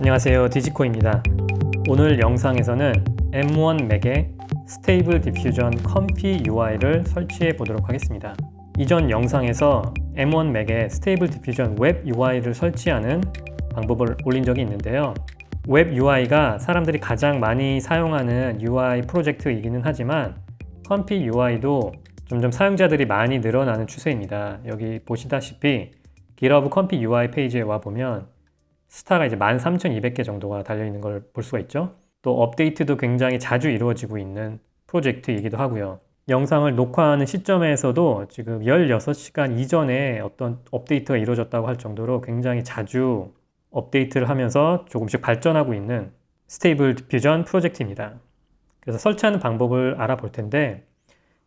안녕하세요. 디지코입니다. 오늘 영상에서는 M1 맥의 스테이블 디퓨전 컴피 UI를 설치해 보도록 하겠습니다. 이전 영상에서 M1 맥의 스테이블 디퓨전 웹 UI를 설치하는 방법을 올린 적이 있는데요. 웹 UI가 사람들이 가장 많이 사용하는 UI 프로젝트이기는 하지만 컴피 UI도 점점 사용자들이 많이 늘어나는 추세입니다. 여기 보시다시피 GitHub 컴피 UI 페이지에 와 보면 스타가 이제 13,200개 정도가 달려 있는 걸 볼 수가 있죠. 또 업데이트도 굉장히 자주 이루어지고 있는 프로젝트이기도 하고요. 영상을 녹화하는 시점에서도 지금 16시간 이전에 어떤 업데이트가 이루어졌다고 할 정도로 굉장히 자주 업데이트를 하면서 조금씩 발전하고 있는 스테이블 디퓨전 프로젝트입니다. 그래서 설치하는 방법을 알아볼 텐데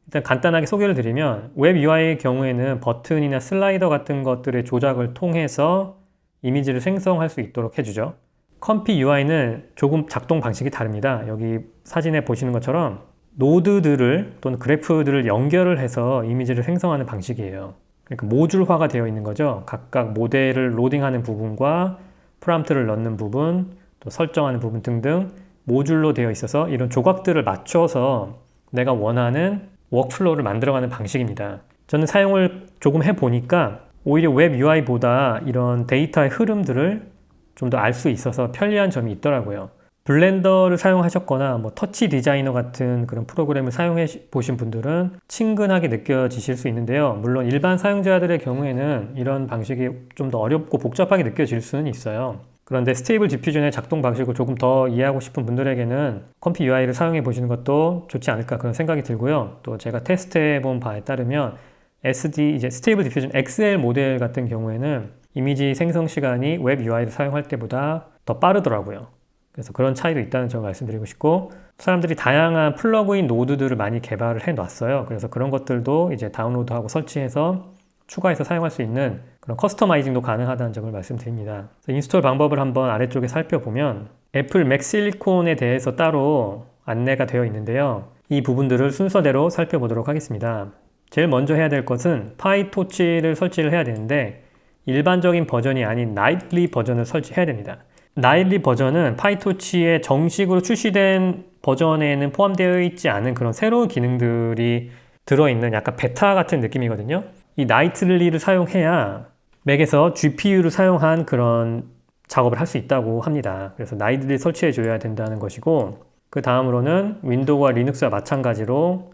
일단 간단하게 소개를 드리면 웹 UI의 경우에는 버튼이나 슬라이더 같은 것들의 조작을 통해서 이미지를 생성할 수 있도록 해주죠. 컴피 UI는 조금 작동 방식이 다릅니다. 여기 사진에 보시는 것처럼 노드들을 또는 그래프들을 연결을 해서 이미지를 생성하는 방식이에요. 그러니까 모듈화가 되어 있는 거죠. 각각 모델을 로딩하는 부분과 프람프트를 넣는 부분, 또 설정하는 부분 등등 모듈로 되어 있어서 이런 조각들을 맞춰서 내가 원하는 워크플로우를 만들어가는 방식입니다. 저는 사용을 조금 해보니까 오히려 웹 UI보다 이런 데이터의 흐름들을 좀 더 알 수 있어서 편리한 점이 있더라고요. 블렌더를 사용하셨거나 뭐 터치 디자이너 같은 그런 프로그램을 사용해 보신 분들은 친근하게 느껴지실 수 있는데요. 물론 일반 사용자들의 경우에는 이런 방식이 좀 더 어렵고 복잡하게 느껴질 수는 있어요. 그런데 스테이블 디퓨전의 작동 방식을 조금 더 이해하고 싶은 분들에게는 컴피 UI를 사용해 보시는 것도 좋지 않을까 그런 생각이 들고요. 또 제가 테스트해 본 바에 따르면 SD 이제 스테이블 디퓨전 XL 모델 같은 경우에는 이미지 생성 시간이 웹 UI를 사용할 때보다 더 빠르더라고요. 그래서 그런 차이도 있다는 점을 말씀드리고 싶고 사람들이 다양한 플러그인 노드들을 많이 개발을 해 놨어요. 그래서 그런 것들도 이제 다운로드하고 설치해서 추가해서 사용할 수 있는 그런 커스터마이징도 가능하다는 점을 말씀드립니다. 인스톨 방법을 한번 아래쪽에 살펴보면 애플 맥 실리콘에 대해서 따로 안내가 되어 있는데요. 이 부분들을 순서대로 살펴보도록 하겠습니다. 제일 먼저 해야 될 것은 파이토치를 설치를 해야 되는데 일반적인 버전이 아닌 나이트리 버전을 설치해야 됩니다. 나이트리 버전은 파이토치에 정식으로 출시된 버전에는 포함되어 있지 않은 그런 새로운 기능들이 들어있는 약간 베타 같은 느낌이거든요. 이 나이트리를 사용해야 맥에서 GPU를 사용한 그런 작업을 할 수 있다고 합니다. 그래서 나이트리 설치해 줘야 된다는 것이고 그 다음으로는 윈도우와 리눅스와 마찬가지로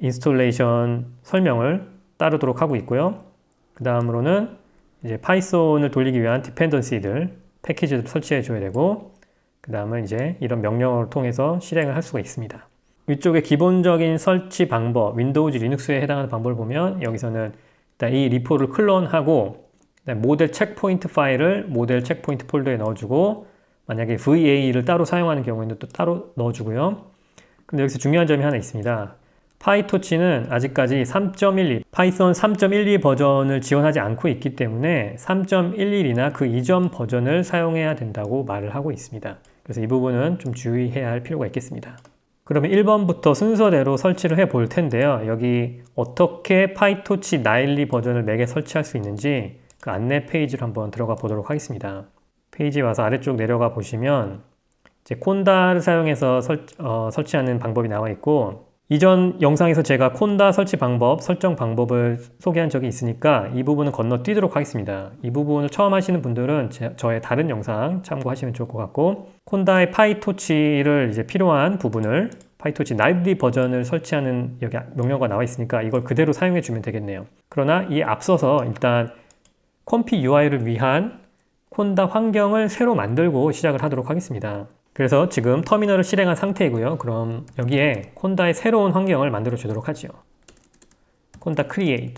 인스톨레이션 설명을 따르도록 하고 있고요. 그 다음으로는 이제 파이썬을 돌리기 위한 디펜던시들 패키지를 설치해 줘야 되고 그 다음은 이제 이런 명령어를 통해서 실행을 할 수가 있습니다. 위쪽에 기본적인 설치 방법, 윈도우즈 리눅스에 해당하는 방법을 보면 여기서는 일단 이 리포를 클론하고 모델 체크포인트 파일을 모델 체크포인트 폴더에 넣어주고 만약에 VA를 따로 사용하는 경우에는 또 따로 넣어주고요. 근데 여기서 중요한 점이 하나 있습니다. 파이토치는 아직까지 3.12, 파이썬 3.12 버전을 지원하지 않고 있기 때문에 3.11이나 그 이전 버전을 사용해야 된다고 말을 하고 있습니다. 그래서 이 부분은 좀 주의해야 할 필요가 있겠습니다. 그러면 1번부터 순서대로 설치를 해 볼 텐데요. 여기 어떻게 파이토치 나일리 버전을 맥에 설치할 수 있는지 그 안내 페이지를 한번 들어가 보도록 하겠습니다. 페이지 와서 아래쪽 내려가 보시면 이제 콘다를 사용해서 설, 어, 설치하는 방법이 나와 있고 이전 영상에서 제가 콘다 설치 방법, 설정 방법을 소개한 적이 있으니까 이 부분은 건너뛰도록 하겠습니다. 이 부분을 처음 하시는 분들은 제, 저의 다른 영상 참고하시면 좋을 것 같고 콘다의 파이토치를 이제 필요한 부분을 파이토치 나이브리 버전을 설치하는 여기 명령어가 나와 있으니까 이걸 그대로 사용해 주면 되겠네요. 그러나 이 앞서서 일단 컴피 UI를 위한 콘다 환경을 새로 만들고 시작을 하도록 하겠습니다. 그래서 지금 터미널을 실행한 상태이고요. 그럼 여기에 콘다의 새로운 환경을 만들어 주도록 하죠. 콘다 create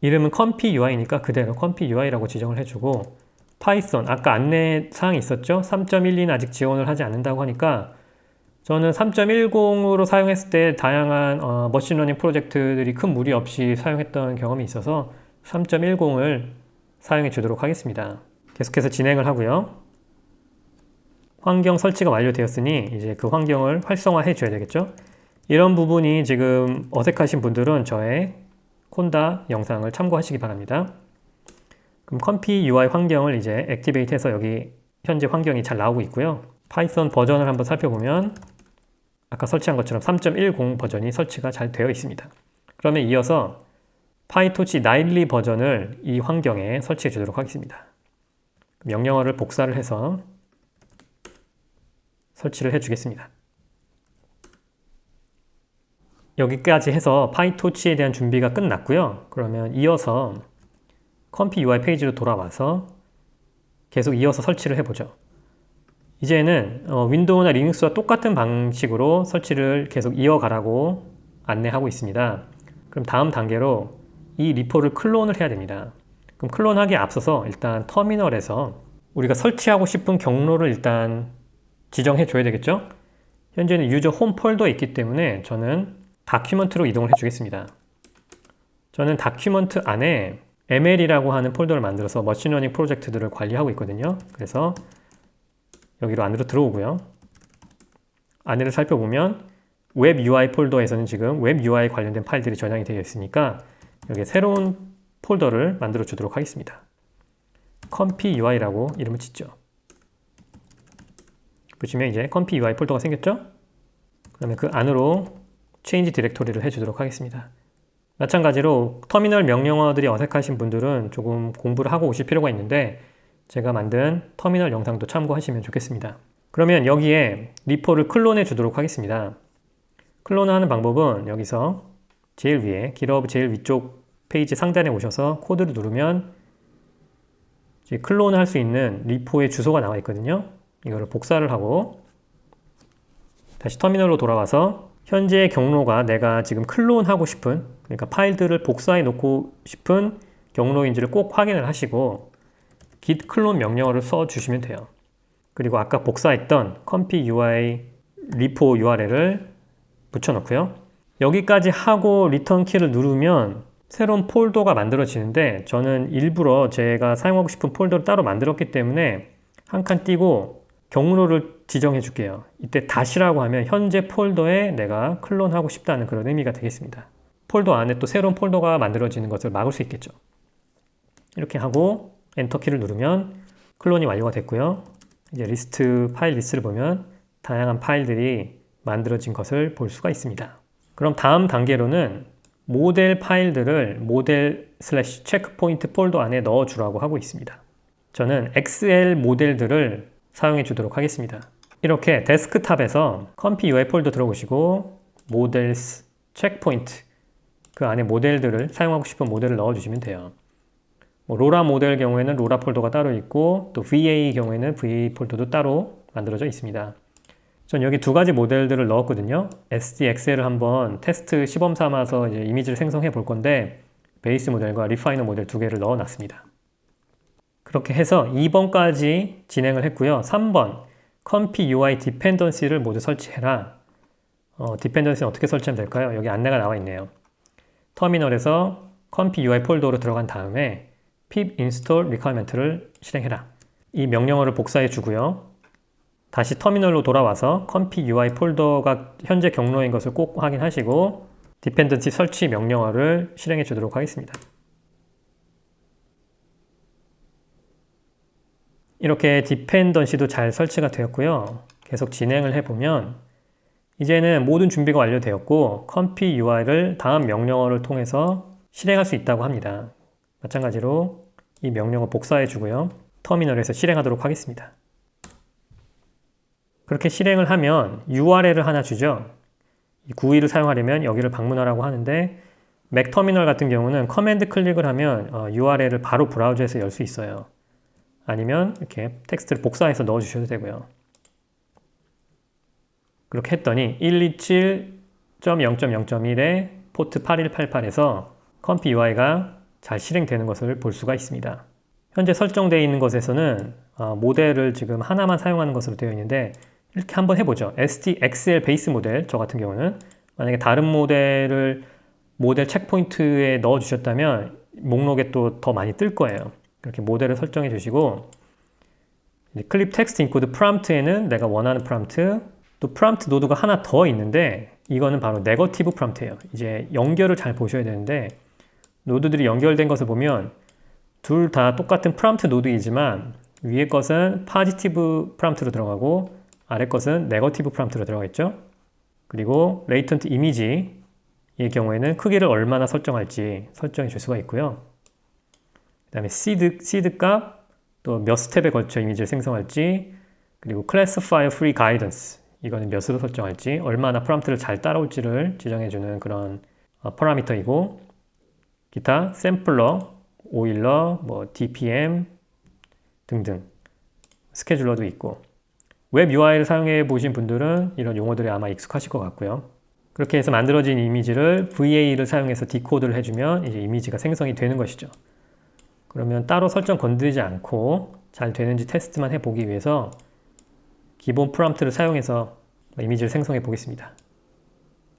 이름은 컴피 UI니까 그대로 컴피 UI라고 지정을 해주고 파이썬 아까 안내 사항이 있었죠. 3.12는 아직 지원을 하지 않는다고 하니까 저는 3.10으로 사용했을 때 다양한 어, 머신러닝 프로젝트들이 큰 무리 없이 사용했던 경험이 있어서 3.10을 사용해 주도록 하겠습니다. 계속해서 진행을 하고요. 환경 설치가 완료되었으니 이제 그 환경을 활성화해 줘야 되겠죠. 이런 부분이 지금 어색하신 분들은 저의 콘다 영상을 참고하시기 바랍니다. 그럼 컴피 UI 환경을 이제 액티베이트 해서 여기 현재 환경이 잘 나오고 있고요. 파이썬 버전을 한번 살펴보면 아까 설치한 것처럼 3.10 버전이 설치가 잘 되어 있습니다. 그러면 이어서 파이토치 나일리 버전을 이 환경에 설치해 주도록 하겠습니다. 명령어를 복사를 해서 설치를 해 주겠습니다. 여기까지 해서 파이토치에 대한 준비가 끝났고요. 그러면 이어서 컴피 UI 페이지로 돌아와서 계속 이어서 설치를 해보죠. 이제는 어, 윈도우나 리눅스와 똑같은 방식으로 설치를 계속 이어가라고 안내하고 있습니다. 그럼 다음 단계로 이 리포를 클론을 해야 됩니다. 그럼 클론하기에 앞서서 일단 터미널에서 우리가 설치하고 싶은 경로를 일단 지정해 줘야 되겠죠? 현재는 유저 홈 폴더에 있기 때문에 저는 다큐먼트로 이동을 해 주겠습니다. 저는 다큐먼트 안에 ML이라고 하는 폴더를 만들어서 머신러닝 프로젝트들을 관리하고 있거든요. 그래서 여기로 안으로 들어오고요. 안에를 살펴보면 웹 UI 폴더에서는 지금 웹 UI 관련된 파일들이 저장이 되어 있으니까 여기에 새로운 폴더를 만들어 주도록 하겠습니다. 컴피 UI라고 이름을 짓죠. 보시면 이제 컴피 UI 폴더가 생겼죠? 그러면 그 안으로 체인지 디렉토리를 해주도록 하겠습니다. 마찬가지로 터미널 명령어들이 어색하신 분들은 조금 공부를 하고 오실 필요가 있는데 제가 만든 터미널 영상도 참고하시면 좋겠습니다. 그러면 여기에 리포를 클론해 주도록 하겠습니다. 클론하는 방법은 여기서 제일 위에 길업 제일 위쪽 페이지 상단에 오셔서 코드를 누르면 클론할 수 있는 리포의 주소가 나와 있거든요. 이거를 복사를 하고 다시 터미널로 돌아와서 현재 경로가 내가 지금 클론하고 싶은 그러니까 파일들을 복사해 놓고 싶은 경로인지를 꼭 확인을 하시고 git 클론 명령어를 써 주시면 돼요. 그리고 아까 복사했던 comp ui 리포 URL을 붙여 놓고요. 여기까지 하고 리턴 키를 누르면 새로운 폴더가 만들어지는데 저는 일부러 제가 사용하고 싶은 폴더를 따로 만들었기 때문에 한 칸 띄고 경로를 지정해 줄게요. 이때 다시라고 하면 현재 폴더에 내가 클론하고 싶다는 그런 의미가 되겠습니다. 폴더 안에 또 새로운 폴더가 만들어지는 것을 막을 수 있겠죠. 이렇게 하고 엔터키를 누르면 클론이 완료가 됐고요. 이제 리스트 파일 리스트를 보면 다양한 파일들이 만들어진 것을 볼 수가 있습니다. 그럼 다음 단계로는 모델 파일들을 모델 슬래시 체크포인트 폴더 안에 넣어 주라고 하고 있습니다. 저는 XL 모델들을 사용해 주도록 하겠습니다. 이렇게 데스크탑에서 컴피 UI 폴더 들어오시고 모델스 체크포인트 그 안에 모델들을 사용하고 싶은 모델을 넣어 주시면 돼요. 뭐 로라 모델 경우에는 로라 폴더가 따로 있고 또 VA 경우에는 VA 폴더도 따로 만들어져 있습니다. 전 여기 두 가지 모델들을 넣었거든요. SDXL을 한번 테스트 시범 삼아서 이미지를 생성해 볼 건데 베이스 모델과 리파이너 모델 두 개를 넣어 놨습니다. 그렇게 해서 2번까지 진행을 했고요. 3번 컴피 UI 디펜던시를 모두 설치해라. 어, 디펜던시는 어떻게 설치하면 될까요? 여기 안내가 나와 있네요. 터미널에서 컴피 UI 폴더로 들어간 다음에 pip install requirement를 실행해라. 이 명령어를 복사해 주고요. 다시 터미널로 돌아와서 컴피 UI 폴더가 현재 경로인 것을 꼭 확인하시고 디펜던시 설치 명령어를 실행해 주도록 하겠습니다. 이렇게 디펜던시도 잘 설치가 되었고요. 계속 진행을 해보면 이제는 모든 준비가 완료되었고 컴피 UI를 다음 명령어를 통해서 실행할 수 있다고 합니다. 마찬가지로 이 명령어 복사해 주고요. 터미널에서 실행하도록 하겠습니다. 그렇게 실행을 하면 URL을 하나 주죠. 이 구이를 사용하려면 여기를 방문하라고 하는데 맥 터미널 같은 경우는 커맨드 클릭을 하면 URL을 어, 바로 브라우저에서 열 수 있어요. 아니면 이렇게 텍스트를 복사해서 넣어 주셔도 되고요. 그렇게 했더니 127.0.0.1에 포트 8188에서 컴피 UI가 잘 실행되는 것을 볼 수가 있습니다. 현재 설정되어 있는 것에서는 어, 모델을 지금 하나만 사용하는 것으로 되어 있는데 이렇게 한번 해보죠. STXL 베이스 모델 저 같은 경우는 만약에 다른 모델을 모델 체크포인트에 넣어 주셨다면 목록에 또 더 많이 뜰 거예요. 이렇게 모델을 설정해 주시고 클립 텍스트 인코드 프롬프트에는 내가 원하는 프롬프트 또 프롬프트 노드가 하나 더 있는데 이거는 바로 네거티브 프롬프트예요. 이제 연결을 잘 보셔야 되는데 노드들이 연결된 것을 보면 둘 다 똑같은 프롬프트 노드이지만 위에 것은 파지티브 프롬프트로 들어가고 아래 것은 네거티브 프롬프트로 들어가겠죠. 그리고 레이턴트 이미지의 경우에는 크기를 얼마나 설정할지 설정해 줄 수가 있고요. 그 다음에 시드, 시드 값, 또 몇 스텝에 걸쳐 이미지를 생성할지, 그리고 classifier free guidance, 이거는 몇으로 설정할지, 얼마나 프롬프트를 잘 따라올지를 지정해주는 그런 어, 파라미터이고, 기타 샘플러, 오일러, 뭐 DPM 등등 스케줄러도 있고 웹 UI를 사용해 보신 분들은 이런 용어들이 아마 익숙하실 것 같고요. 그렇게 해서 만들어진 이미지를 VA를 사용해서 디코드를 해주면 이제 이미지가 생성이 되는 것이죠. 그러면 따로 설정 건드리지 않고 잘 되는지 테스트만 해보기 위해서 기본 프롬프트를 사용해서 이미지를 생성해 보겠습니다.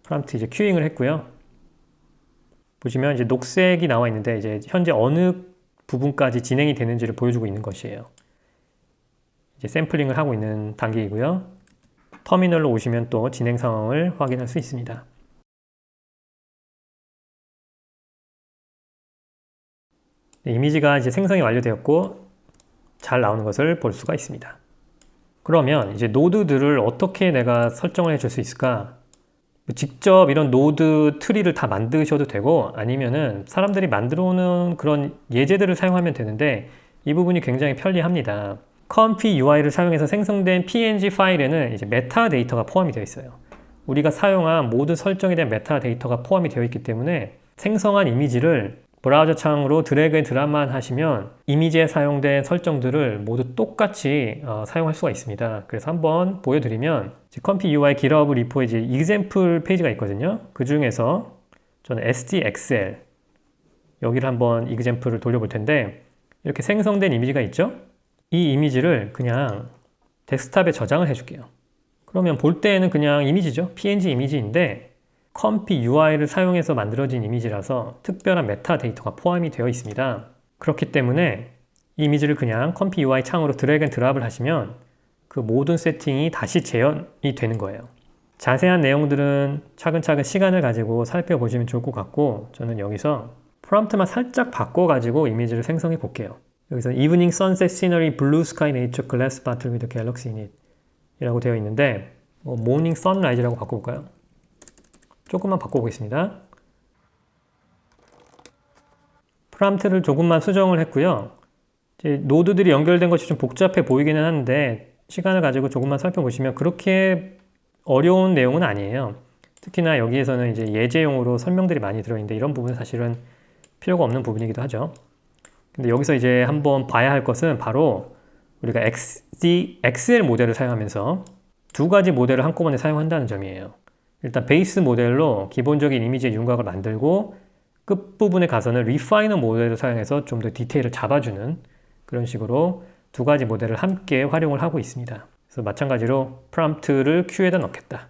프롬프트 이제 큐잉을 했고요. 보시면 이제 녹색이 나와 있는데 이제 현재 어느 부분까지 진행이 되는지를 보여주고 있는 것이에요. 이제 샘플링을 하고 있는 단계이고요. 터미널로 오시면 또 진행 상황을 확인할 수 있습니다. 이미지가 이제 생성이 완료되었고 잘 나오는 것을 볼 수가 있습니다. 그러면 이제 노드들을 어떻게 내가 설정을 해줄 수 있을까? 직접 이런 노드 트리를 다 만드셔도 되고 아니면은 사람들이 만들어 오는 그런 예제들을 사용하면 되는데 이 부분이 굉장히 편리합니다. 컴피 UI를 사용해서 생성된 PNG 파일에는 이제 메타 데이터가 포함이 되어 있어요. 우리가 사용한 모든 설정에 대한 메타 데이터가 포함이 되어 있기 때문에 생성한 이미지를 브라우저 창으로 드래그 앤 드랍만 하시면 이미지에 사용된 설정들을 모두 똑같이 어, 사용할 수가 있습니다. 그래서 한번 보여드리면 컴피 UI 기러브 리포에 이제 example 페이지가 있거든요. 그 중에서 저는 SDXL 여기를 한번 example을 돌려볼 텐데 이렇게 생성된 이미지가 있죠. 이 이미지를 그냥 데스크탑에 저장을 해줄게요. 그러면 볼 때에는 그냥 이미지죠. PNG 이미지인데 컴피 UI를 사용해서 만들어진 이미지라서 특별한 메타 데이터가 포함이 되어 있습니다. 그렇기 때문에 이 이미지를 그냥 컴피 UI 창으로 드래그 앤 드랍을 하시면 그 모든 세팅이 다시 재현이 되는 거예요. 자세한 내용들은 차근차근 시간을 가지고 살펴보시면 좋을 것 같고 저는 여기서 프롬프트만 살짝 바꿔가지고 이미지를 생성해 볼게요. 여기서 Evening Sunset Scenery Blue Sky Nature Glass Bottle with Galaxy in it 이라고 되어 있는데 뭐 Morning Sunrise라고 바꿔볼까요? 조금만 바꿔보겠습니다. 프롬프트를 조금만 수정을 했고요. 노드들이 연결된 것이 좀 복잡해 보이기는 하는데 시간을 가지고 조금만 살펴보시면 그렇게 어려운 내용은 아니에요. 특히나 여기에서는 이제 예제용으로 설명들이 많이 들어있는데 이런 부분은 사실은 필요가 없는 부분이기도 하죠. 근데 여기서 이제 한번 봐야 할 것은 바로 우리가 XD, XL 모델을 사용하면서 두 가지 모델을 한꺼번에 사용한다는 점이에요. 일단 베이스 모델로 기본적인 이미지의 윤곽을 만들고 끝부분에 가서는 리파이너 모델을 사용해서 좀 더 디테일을 잡아주는 그런 식으로 두 가지 모델을 함께 활용을 하고 있습니다. 그래서 마찬가지로 프롬프트를 큐에다 넣겠다.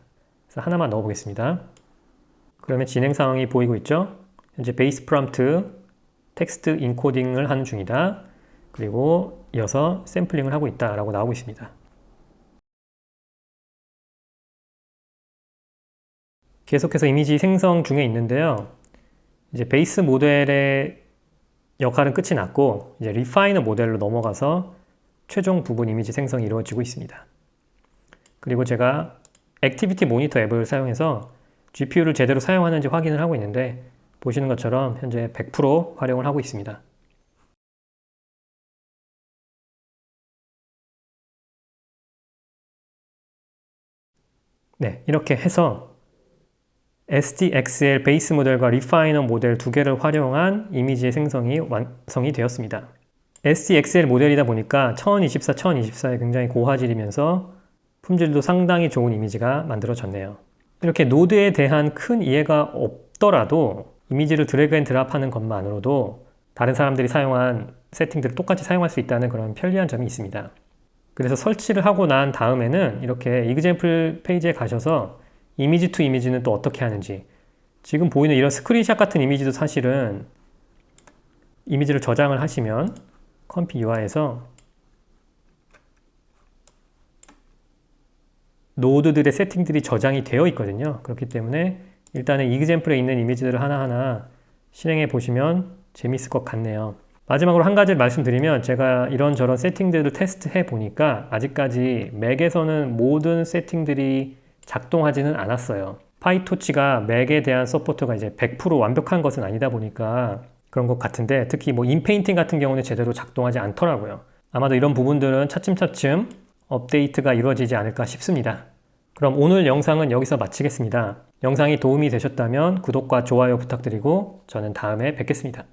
그래서 하나만 넣어 보겠습니다. 그러면 진행 상황이 보이고 있죠? 현재 베이스 프롬프트 텍스트 인코딩을 하는 중이다. 그리고 이어서 샘플링을 하고 있다라고 나오고 있습니다. 계속해서 이미지 생성 중에 있는데요. 이제 베이스 모델의 역할은 끝이 났고 이제 리파이너 모델로 넘어가서 최종 부분 이미지 생성이 이루어지고 있습니다. 그리고 제가 액티비티 모니터 앱을 사용해서 GPU를 제대로 사용하는지 확인을 하고 있는데 보시는 것처럼 현재 100% 활용을 하고 있습니다. 네, 이렇게 해서 SDXL 베이스 모델과 리파이너 모델 두 개를 활용한 이미지의 생성이 완성이 되었습니다. SDXL 모델이다 보니까 1024, 1024에 굉장히 고화질이면서 품질도 상당히 좋은 이미지가 만들어졌네요. 이렇게 노드에 대한 큰 이해가 없더라도 이미지를 드래그 앤 드랍하는 것만으로도 다른 사람들이 사용한 세팅들을 똑같이 사용할 수 있다는 그런 편리한 점이 있습니다. 그래서 설치를 하고 난 다음에는 이렇게 이그젠플 페이지에 가셔서 이미지 투 이미지는 또 어떻게 하는지 지금 보이는 이런 스크린샷 같은 이미지도 사실은 이미지를 저장을 하시면 컴피 UI에서 노드들의 세팅들이 저장이 되어 있거든요. 그렇기 때문에 일단은 이그젠플에 있는 이미지들을 하나하나 실행해 보시면 재밌을 것 같네요. 마지막으로 한 가지 말씀드리면 제가 이런저런 세팅들을 테스트해 보니까 아직까지 맥에서는 모든 세팅들이 작동하지는 않았어요. 파이토치가 맥에 대한 서포트가 이제 100% 완벽한 것은 아니다 보니까 그런 것 같은데 특히 뭐 인페인팅 같은 경우는 제대로 작동하지 않더라고요. 아마도 이런 부분들은 차츰차츰 업데이트가 이루어지지 않을까 싶습니다. 그럼 오늘 영상은 여기서 마치겠습니다. 영상이 도움이 되셨다면 구독과 좋아요 부탁드리고 저는 다음에 뵙겠습니다.